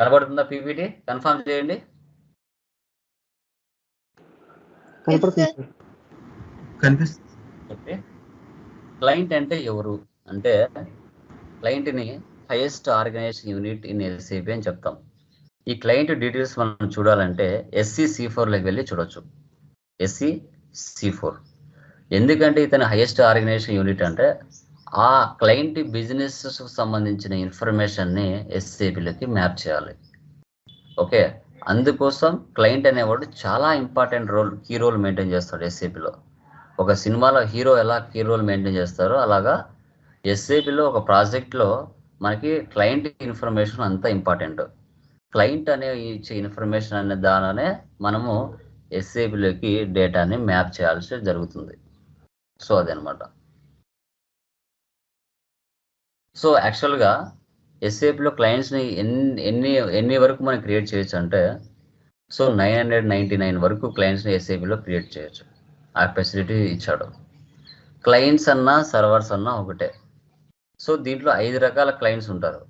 కనబడుతుందా PPT? Confirm చేయండి. Client అంటే ఎవరు? అంటే క్లయింట్ని highest organization unit in SAP అని చెప్తాం. ఈ క్లయింట్ డీటెయిల్స్ మనం చూడాలంటే ఎస్సీ సి ఫోర్లోకి వెళ్ళి చూడొచ్చు. S C C four. ఎందుకంటే ఇతను హైయెస్ట్ ఆర్గనైజేషన్ యూనిట్ అంటే ఆ క్లయింట్ బిజినెస్ సంబంధించిన ఇన్ఫర్మేషన్ని ఎస్ఏపిలోకి మ్యాప్ చేయాలి. ఓకే? అందుకోసం క్లయింట్ అనేవాడు చాలా important role key role maintain చేస్తాడు ఎస్ఏపిలో ఒక సినిమాలో హీరో ఎలా కీ రోల్ మెయింటైన్ చేస్తారో అలాగా ఎస్ఏపిలో ఒక ప్రాజెక్ట్లో మనకి క్లయింట్ ఇన్ఫర్మేషన్ అంత ఇంపార్టెంట్. క్లయింట్ అనే ఇచ్చే ఇన్ఫర్మేషన్ అనే దానినే మనము ఎస్ఏపిలోకి డేటాని మ్యాప్ చేయాల్సి జరుగుతుంది. సో అదనమాట. సో యాక్చువల్గా ఎస్ఏపిలో క్లయింట్స్ని ఎన్ని ఎన్ని ఎన్ని వరకు మనం క్రియేట్ చేయొచ్చు అంటే so nine hundred ninety nine వరకు క్లయింట్స్ని ఎస్ఏపిలో క్రియేట్ చేయొచ్చు. ఆ ఫెసిలిటీ ఇచ్చాడు. క్లయింట్స్ అన్నా సర్వర్స్ అన్నా ఒకటే. సో దీంట్లో ఐదు రకాల క్లయింట్స్ ఉంటారు.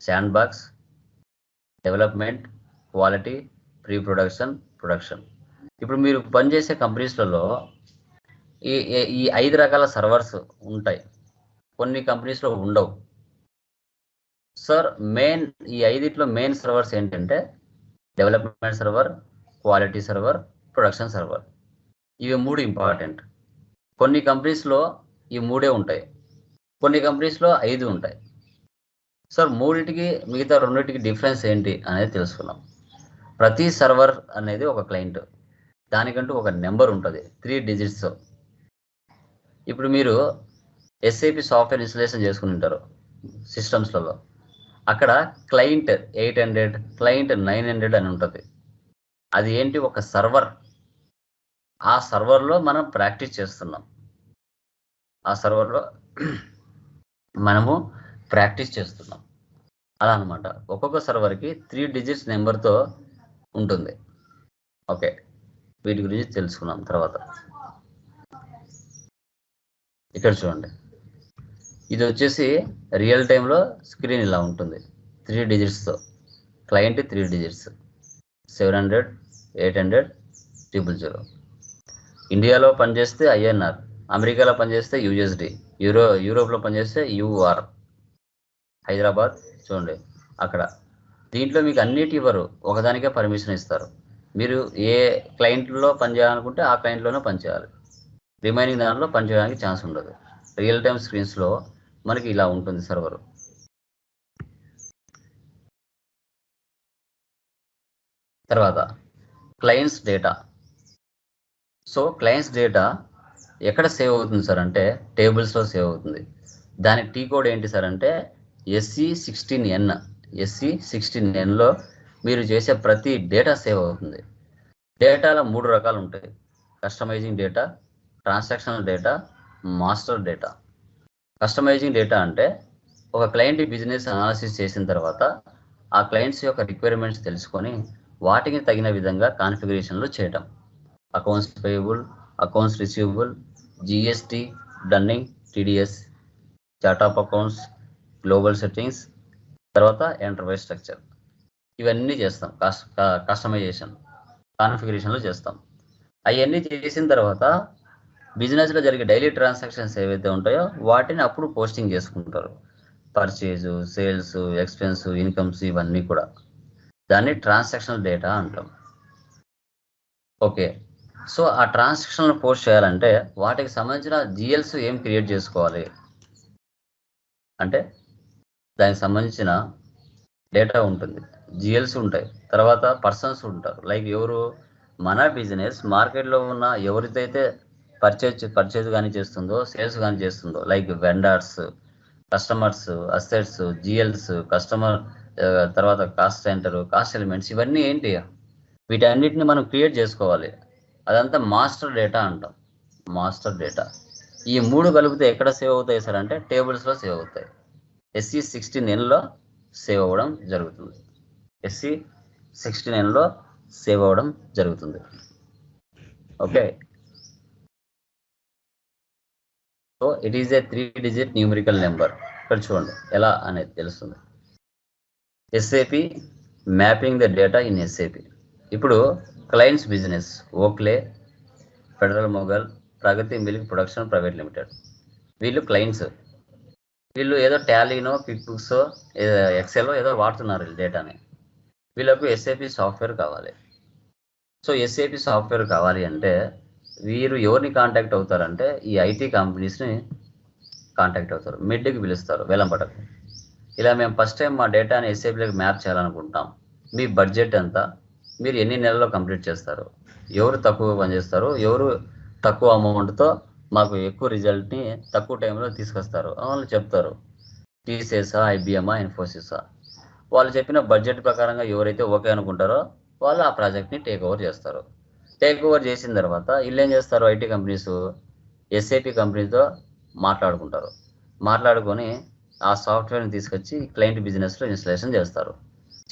Sandbox development quality pre production. Production ఇప్పుడు మీరు పనిచేసే కంపెనీస్లలో ఈ ఈ- ఈ ఐదు రకాల సర్వర్స్ ఉంటాయి. కొన్ని కంపెనీస్లో ఉండవు. సార్ మెయిన్ ఈ ఐదిట్లో మెయిన్ సర్వర్స్ ఏంటంటే development server quality server production server ఇవి మూడు ఇంపార్టెంట్ కొన్ని కంపెనీస్లో ఈ మూడే ఉంటాయి. కొన్ని కంపెనీస్లో ఐదు ఉంటాయి. సార్ మూడింటికి మిగతా రెండింటికి డిఫరెన్స్ ఏంటి అనేది తెలుసుకున్నాం ప్రతి సర్వర్ అనేది ఒక క్లయింట్ దానికంటూ ఒక నెంబర్ ఉంటుంది. త్రీ డిజిట్స్ ఇప్పుడు మీరు ఎస్ఏపి సాఫ్ట్వేర్ ఇన్స్టలేషన్ చేసుకుని ఉంటారు. సిస్టమ్స్లలో అక్కడ client eight hundred client nine hundred అని ఉంటుంది. అది ఏంటి? ఒక సర్వర్ ఆ సర్వర్లో మనం ప్రాక్టీస్ చేస్తున్నాం. ఆ సర్వర్లో మనము ప్రాక్టీస్ చేస్తున్నాం. అలా అనమాట ఒక్కొక్క సర్వర్కి త్రీ డిజిట్స్ నెంబర్తో ఉంటుంది. ఓకే. వీటి గురించి తెలుసుకున్నాం తర్వాత. ఇక్కడ చూడండి. ఇది వచ్చేసి రియల్ టైంలో స్క్రీన్ ఇలా ఉంటుంది. Three డిజిట్స్తో client three digits seven hundred eight hundred triple zero ఇండియాలో పనిచేస్తే ఐఎన్ఆర్ అమెరికాలో పనిచేస్తే యూఎస్డి యూరో యూరోప్లో పనిచేస్తే యూఆర్ హైదరాబాద్ చూడండి అక్కడ. దీంట్లో మీకు అన్నిటి ఇవ్వరు. ఒకదానికే పర్మిషన్ ఇస్తారు. మీరు ఏ క్లయింట్లో పనిచేయాలనుకుంటే ఆ క్లయింట్లోనే పనిచేయాలి. రిమైనింగ్ దాంట్లో పనిచేయడానికి ఛాన్స్ ఉండదు. రియల్ టైమ్ స్క్రీన్స్లో మనకి ఇలా ఉంటుంది సర్వర్. తర్వాత clients data so clients data ఎక్కడ సేవ్ అవుతుంది సార్ అంటే టేబుల్స్లో సేవ్ అవుతుంది. దాని టీ కోడ్ ఏంటి సార్ అంటే S E sixteen N S E sixteen ఎన్లో మీరు చేసే ప్రతి డేటా సేవ్ అవుతుంది. డేటాలో మూడు రకాలు ఉంటాయి. Customizing data transactional data master data customizing data అంటే ఒక క్లయింట్ బిజినెస్ అనాలిసిస్ చేసిన తర్వాత ఆ క్లయింట్స్ యొక్క రిక్వైర్మెంట్స్ తెలుసుకొని వాటికి తగిన విధంగా కాన్ఫిగరేషన్లు చేయటం. Accounts payable accounts receivable GST dunning TDS chart of accounts global settings తర్వాత ఎంటర్ప్రైజ్ స్ట్రక్చర్. ఇవన్నీ చేస్తాం. కస్టమైజేషన్ కాన్ఫిగరేషన్లు చేస్తాం. అవన్నీ చేసిన తర్వాత బిజినెస్లో జరిగే డైలీ ట్రాన్సాక్షన్స్ ఏవైతే ఉంటాయో వాటిని అప్పుడు పోస్టింగ్ చేసుకుంటారు. పర్చేజు సేల్స్ ఎక్స్పెన్స్ ఇన్కమ్స్ ఇవన్నీ కూడా. దాన్ని ట్రాన్సాక్షనల్ డేటా అంటాం. ఓకే. సో ఆ ట్రాన్సాక్షన్ పోస్ట్ చేయాలంటే వాటికి సంబంధించిన జిఎల్స్ ఏం క్రియేట్ చేసుకోవాలి? అంటే దానికి సంబంధించిన డేటా ఉంటుంది. జిఎల్స్ ఉంటాయి. తర్వాత పర్సన్స్ ఉంటారు. లైక్ ఎవరు? మన బిజినెస్ మార్కెట్లో ఉన్న ఎవరిదైతే పర్చేజ్ పర్చేజ్ కానీ చేస్తుందో సేల్స్ కానీ చేస్తుందో like vendors customers assets GLs customer తర్వాత కాస్ట్ సెంటర్ కాస్ట్ ఎలిమెంట్స్ ఇవన్నీ ఏంటి? వీటన్నిటిని మనం క్రియేట్ చేసుకోవాలి. అదంతా మాస్టర్ డేటా అంటాం. మాస్టర్ డేటా ఈ మూడు కలిపితే ఎక్కడ సేవ్ అవుతాయి సార్ అంటే టేబుల్స్లో సేవ్ అవుతాయి. ఎస్సీ సిక్స్టీ నైన్లో సేవ్ అవ్వడం జరుగుతుంది. ఎస్సీ సిక్స్టీ నైన్లో సేవ్ అవ్వడం జరుగుతుంది. Okay so it is a three digit numerical number ఇక్కడ చూడండి ఎలా అనేది తెలుస్తుంది. SAP mapping the data in SAP ఇప్పుడు clients business Oakley Federal Mogul Pragati milk production private limited వీళ్ళు క్లయింట్స్ వీళ్ళు ఏదో టాలీనో క్విక్ బుక్స్ ఎక్సెల్ ఏదో వాడుతున్నారు డేటాని వీళ్ళకు ఎస్ఏపి సాఫ్ట్వేర్ కావాలి. సో ఎస్ఏపి సాఫ్ట్వేర్ కావాలి అంటే వీరు ఎవరిని కాంటాక్ట్ అవుతారంటే ఈ ఐటీ కంపెనీస్ని కాంటాక్ట్ అవుతారు. మిడ్కి పిలుస్తారు వేలంపటకు. ఇలా మేము ఫస్ట్ టైం మా డేటాని ఎస్ఏపీలోకి మ్యాప్ చేయాలనుకుంటాం మీ బడ్జెట్ ఎంత? మీరు ఎన్ని నెలల్లో కంప్లీట్ చేస్తారు? ఎవరు తక్కువ పనిచేస్తారు ఎవరు తక్కువ అమౌంట్తో మాకు ఎక్కువ రిజల్ట్ని తక్కువ టైంలో తీసుకొస్తారు? వాళ్ళు చెప్తారు. టీసీఎస్ఆ ఐబిఎంఆ ఇన్ఫోసిసా వాళ్ళు చెప్పిన బడ్జెట్ ప్రకారంగా ఎవరైతే ఓకే అనుకుంటారో వాళ్ళు ఆ ప్రాజెక్ట్ని టేక్ ఓవర్ చేస్తారు. టేక్ ఓవర్ చేసిన తర్వాత వీళ్ళు ఏం చేస్తారు? ఐటీ కంపెనీస్ ఎస్ఏపి కంపెనీతో మాట్లాడుకుంటారు. మాట్లాడుకొని ఆ సాఫ్ట్వేర్ని తీసుకొచ్చి క్లయింట్ బిజినెస్లో ఇన్స్టలేషన్ చేస్తారు.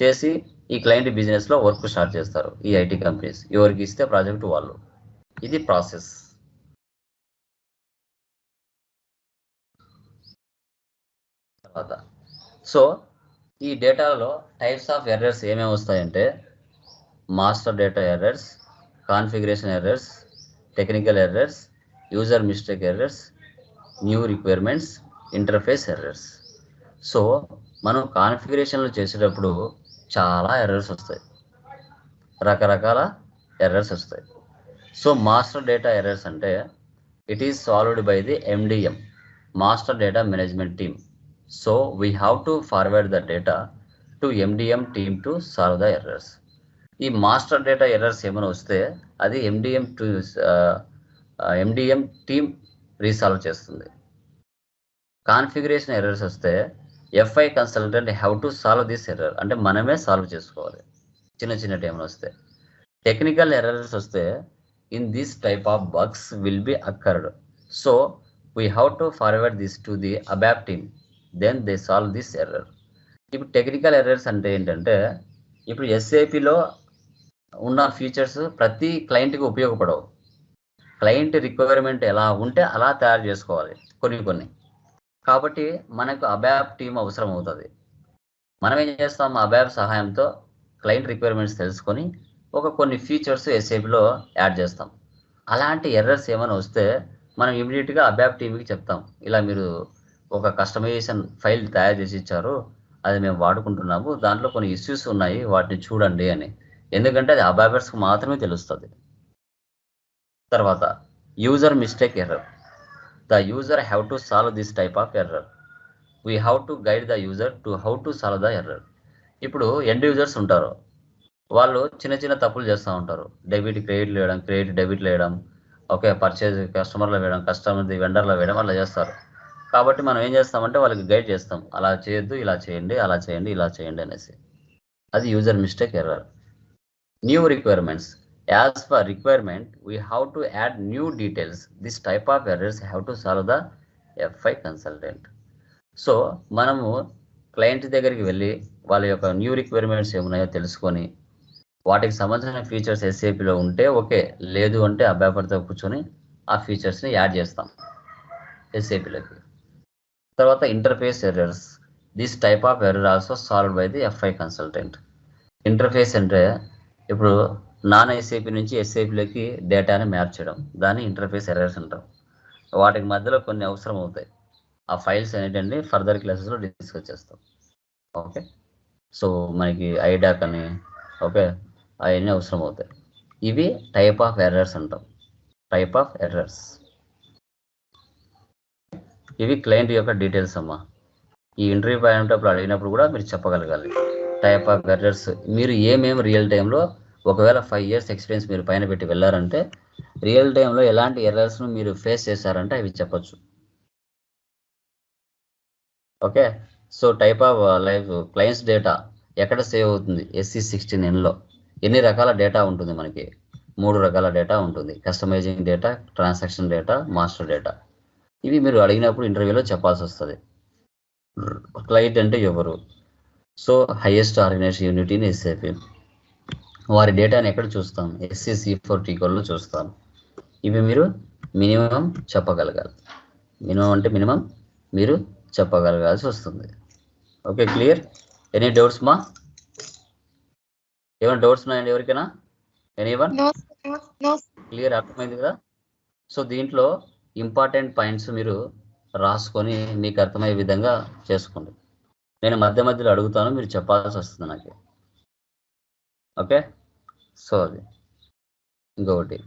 చేసి ఈ క్లయింట్ బిజినెస్లో వర్క్ స్టార్ట్ చేస్తారు ఈ ఐటీ కంపెనీస్. ఎవరికి ఇస్తే ప్రాజెక్ట్ వాళ్ళు. ఇది ప్రాసెస్. తర్వాత. సో ఈ డేటాలో టైప్స్ ఆఫ్ ఎర్రర్స్ ఏమేమి వస్తాయంటే master data errors configuration errors technical errors user mistake errors new requirements interface errors so మనం కాన్ఫిగరేషన్లు చేసేటప్పుడు చాలా ఎర్రర్స్ వస్తాయి. రకరకాల ఎర్రర్స్ వస్తాయి. సో మాస్టర్ డేటా ఎర్రర్స్ అంటే it is solved by the MDM master data management team so we have to forward the data to MDM team to solve the errors ఈ master data errors ఏమైనా వస్తే అది MDM to MDM team resolve చేస్తుంది. Configuration errors వస్తే FI consultant have to solve this error అంటే మనమే solve చేసుకోవాలి. చిన్న చిన్న టైంలో వస్తే. టెక్నికల్ ఎర్రర్స్ వస్తే in this type of bugs will be occurred so we have to forward this to the ABAP team then they solve this error ఇప్పుడు technical errors అంటే ఏంటంటే ఇప్పుడు ఎస్ఏపిలో ఉన్న ఫీచర్స్ ప్రతి క్లయింట్కి ఉపయోగపడవు. క్లయింట్ రిక్వైర్మెంట్ ఎలా ఉంటే అలా తయారు చేసుకోవాలి. కొన్ని కొన్ని. కాబట్టి మనకు అబ్యాబ్ టీం అవసరం అవుతుంది. మనం ఏం చేస్తాం? అబ్యాబ్ సహాయంతో క్లయింట్ రిక్వైర్మెంట్స్ తెలుసుకొని ఒక కొన్ని ఫీచర్స్ ఎస్ఏపిలో యాడ్ చేస్తాం. అలాంటి ఎర్రర్స్ ఏమైనా వస్తే మనం ఇమీడియట్గా అబ్యాబ్ టీంకి చెప్తాం. ఇలా మీరు ఒక కస్టమైజేషన్ ఫైల్ తయారు చేసి ఇచ్చారు. అది మేము వాడుకుంటున్నాము. దాంట్లో కొన్ని ఇష్యూస్ ఉన్నాయి. వాటిని చూడండి అని. ఎందుకంటే అది అబాబర్స్కి మాత్రమే తెలుస్తుంది. తర్వాత user mistake error the user have to solve this type of error we have to guide the user to how to solve the error ఇప్పుడు ఎండ్ యూజర్స్ ఉంటారు. వాళ్ళు చిన్న చిన్న తప్పులు చేస్తూ ఉంటారు. డెబిట్ క్రెడిట్ వేయడం క్రెడిట్ డెబిట్ వేయడం ఓకే పర్చేజ్ కస్టమర్లో వేయడం కస్టమర్ది వెండర్లో వేయడం అలా చేస్తారు. కాబట్టి మనం ఏం చేస్తామంటే వాళ్ళకి గైడ్ చేస్తాం. అలా చేయొద్దు ఇలా చేయండి అలా చేయండి ఇలా చేయండి అనేసి. అది user mistake error new requirements as per requirement we have to add new details this type of errors have to solve the FI consultant so మనము క్లయింట్ దగ్గరికి వెళ్ళి వాళ్ళ యొక్క న్యూ రిక్వైర్మెంట్స్ ఏమున్నాయో తెలుసుకొని వాటికి సంబంధించిన ఫీచర్స్ ఎస్ఏపిలో ఉంటే ఓకే లేదు అంటే అబ్బాపడితో కూర్చొని ఆ ఫీచర్స్ని యాడ్ చేస్తాం ఎస్ఏపిలోకి తర్వాత interface errors this type of error also solve by the FI consultant interface అంటే ఇప్పుడు నాన్ ఎస్ఐపి నుంచి ఎస్ఐపిలోకి డేటాని మ్యాప్ చేయడం దాన్ని ఇంటర్ఫేస్ ఎర్రర్స్ అంటాం. వాటికి మధ్యలో కొన్ని అవసరం అవుతాయి. ఆ ఫైల్స్ ఏంటంటే ఫర్దర్ క్లాసెస్లో డిస్కస్ చేస్తాం. ఓకే? సో మనకి ఐడాక్ అని ఓకే? అవన్నీ అవసరం అవుతాయి. ఇవి టైప్ ఆఫ్ ఎర్రర్స్ అంటాం. Type of errors. ఇవి క్లయింట్ యొక్క డీటెయిల్స్ అమ్మా. ఈ ఇంటర్వ్యూ అయినప్పుడు అడిగినప్పుడు కూడా మీరు చెప్పగలగాలి. టైప్ ఆఫ్ ఎర్రర్స్ మీరు ఏమేమి రియల్ టైంలో ఒకవేళ ఫైవ్ ఇయర్స్ ఎక్స్పీరియన్స్ మీరు పైన పెట్టి వెళ్ళారంటే రియల్ టైంలో ఎలాంటి ఎర్రర్స్ను మీరు ఫేస్ చేశారంటే అవి చెప్పొచ్చు. Okay so type of life clients data ఎక్కడ సేవ్ అవుతుంది? ఎస్సీ సిక్స్టీన్ ఎన్లో ఎన్ని రకాల డేటా ఉంటుంది మనకి? మూడు రకాల డేటా ఉంటుంది. Customizing data transaction data master data ఇవి మీరు అడిగినప్పుడు ఇంటర్వ్యూలో చెప్పాల్సి వస్తుంది. క్లయింట్ అంటే ఎవరు? So highest organization unit in SAP వారి డేటాని ఎక్కడ చూస్తాం? ఎస్సీసీ ఫోర్ టీకోల్లో చూస్తాం. ఇవి మీరు మినిమం చెప్పగలగాలి. మినిమం అంటే మినిమం మీరు చెప్పగలగాల్సి వస్తుంది. ఓకే క్లియర్ ఎనీ డౌట్స్ మా ఏమైనా డౌట్స్ ఉన్నాయండి ఎవరికైనా? ఎనీవన్ నో నో క్లియర్ అర్థమైంది కదా? సో దీంట్లో ఇంపార్టెంట్ పాయింట్స్ మీరు రాసుకొని మీకు అర్థమయ్యే విధంగా చేసుకోండి. నేను మధ్య మధ్యలో అడుగుతాను మీరు చెప్పాల్సి వస్తుంది నాకు. ఓకే? సో అది. ఇంకొకటి.